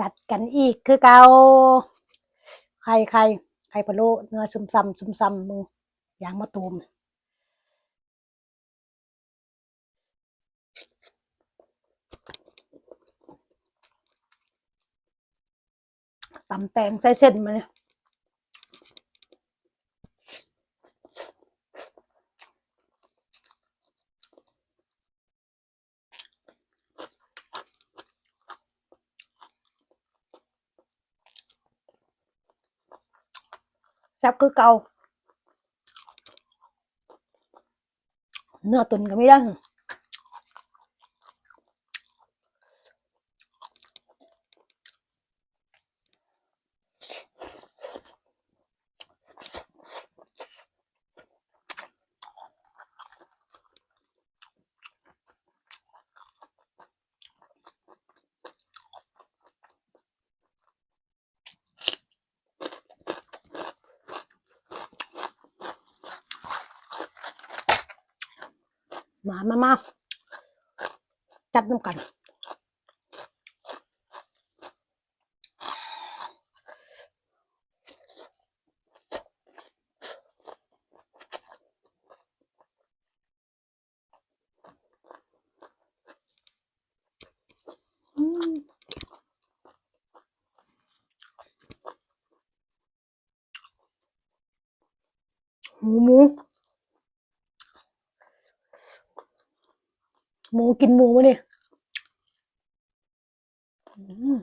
จัดกันอีกคือเกาไข่ไข่ไข่พะโล้เนื้อซุ่มซำซุ่มซำมูอยางมะตูมตำแตงใส่เส้นมาเนี่ย แซ่บคือเกาเนื้อตุนก็ไม่ได้ มามามาจัดน้ำกันอืมหมูหมู หมูกินหมูวะเนี่ยอืม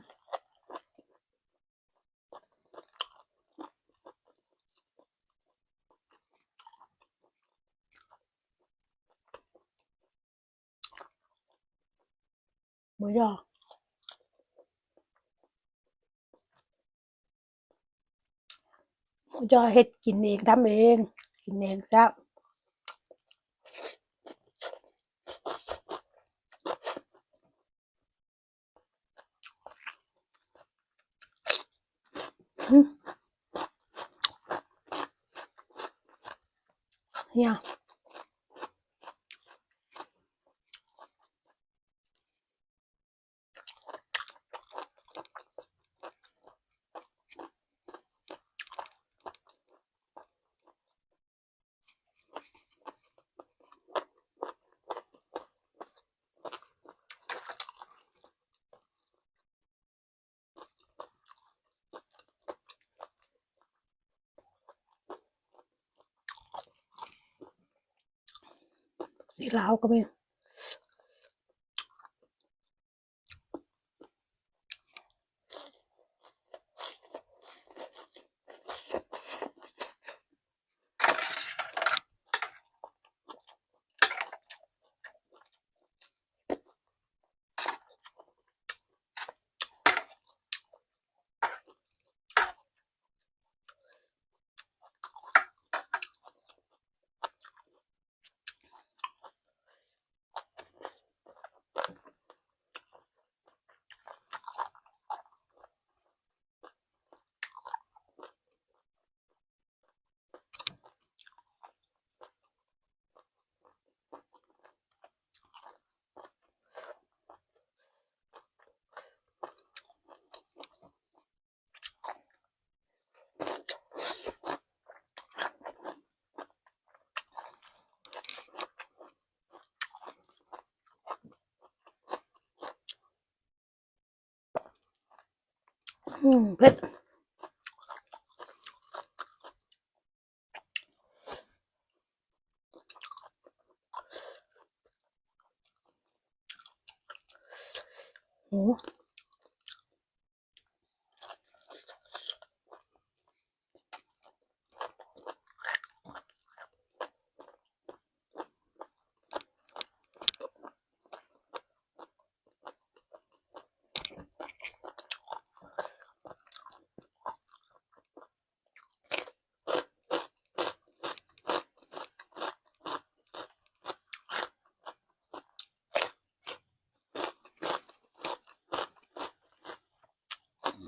หมูยอหมูยอเฮ็ดกินเองทำเอง กินเองจ้ะอืม เนี่ยสีล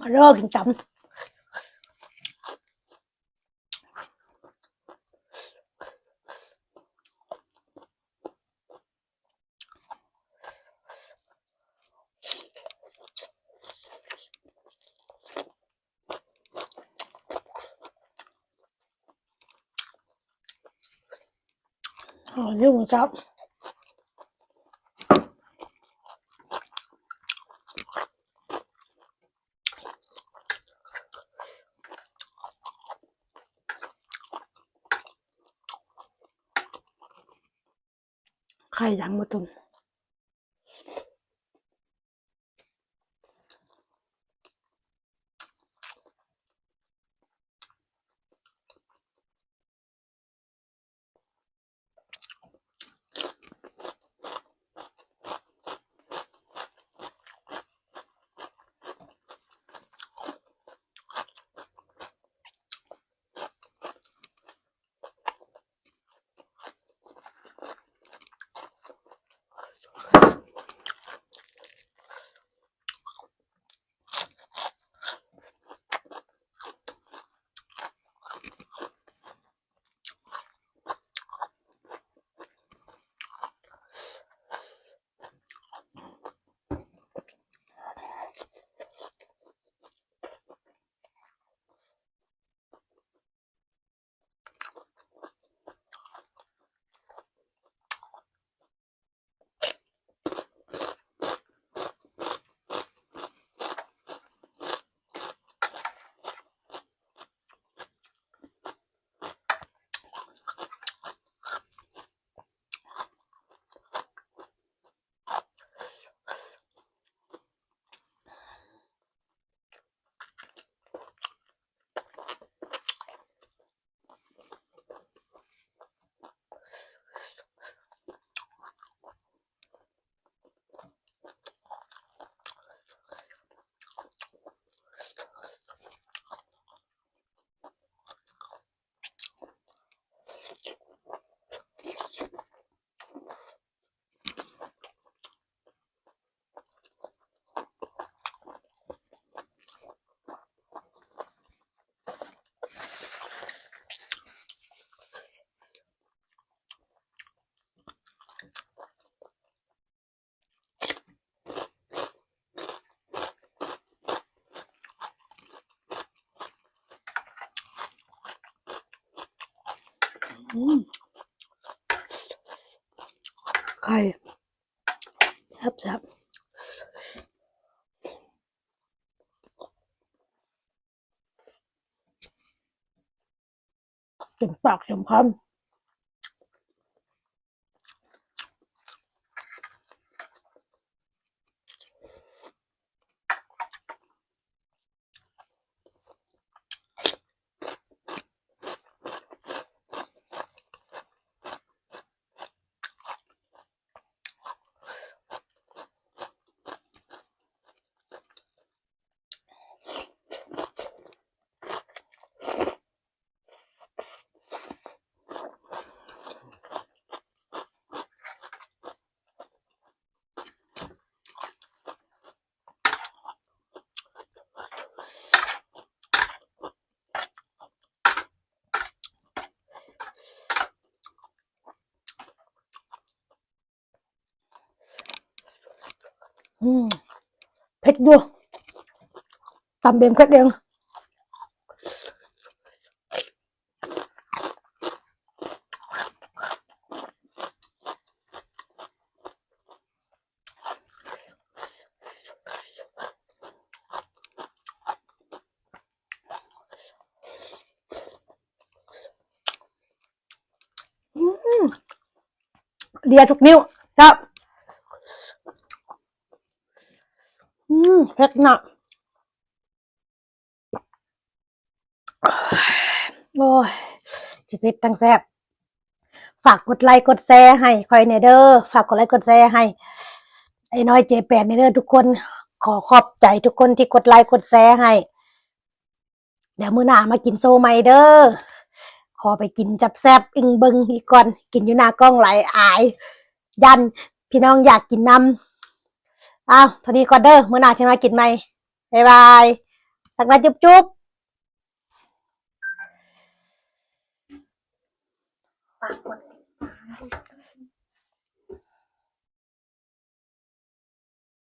มาเลิกกินตำ哦，你唔得。 มูสับ ไข่แซ่บแซ่บเต็มปากเต็มคำ อืมเผ็ ดอยู่ตำเบงเผ็ดเองเลียทุกนิ้วซับ อืม เผ็ดหนักโอ้ยชีวิตตั้งแซ่บฝากกดไลค์กดแชร์ให้คอยเนเดอร์ฝากกดไลค์กดแชร์ให้ ไอ้น้อยเจแปดเนเดอร์ทุกคนขอขอบใจทุกคนที่กดไลค์กดแชร์ให้ เดี๋ยวมื้อหน้ามากินโซไมเดอร์ขอไปกินจับแซบอิงเบิงอีกก่อน กินอยู่หน้ากล้องไหลอาย ยันพี่น้องอยากกินน้ำ อ้าวเท่านี้ก่อนเด้อมื้อหน้าจะมากินไหมบ๊ายบายสักนาจุ๊บจุ๊บฝากกดติดตามด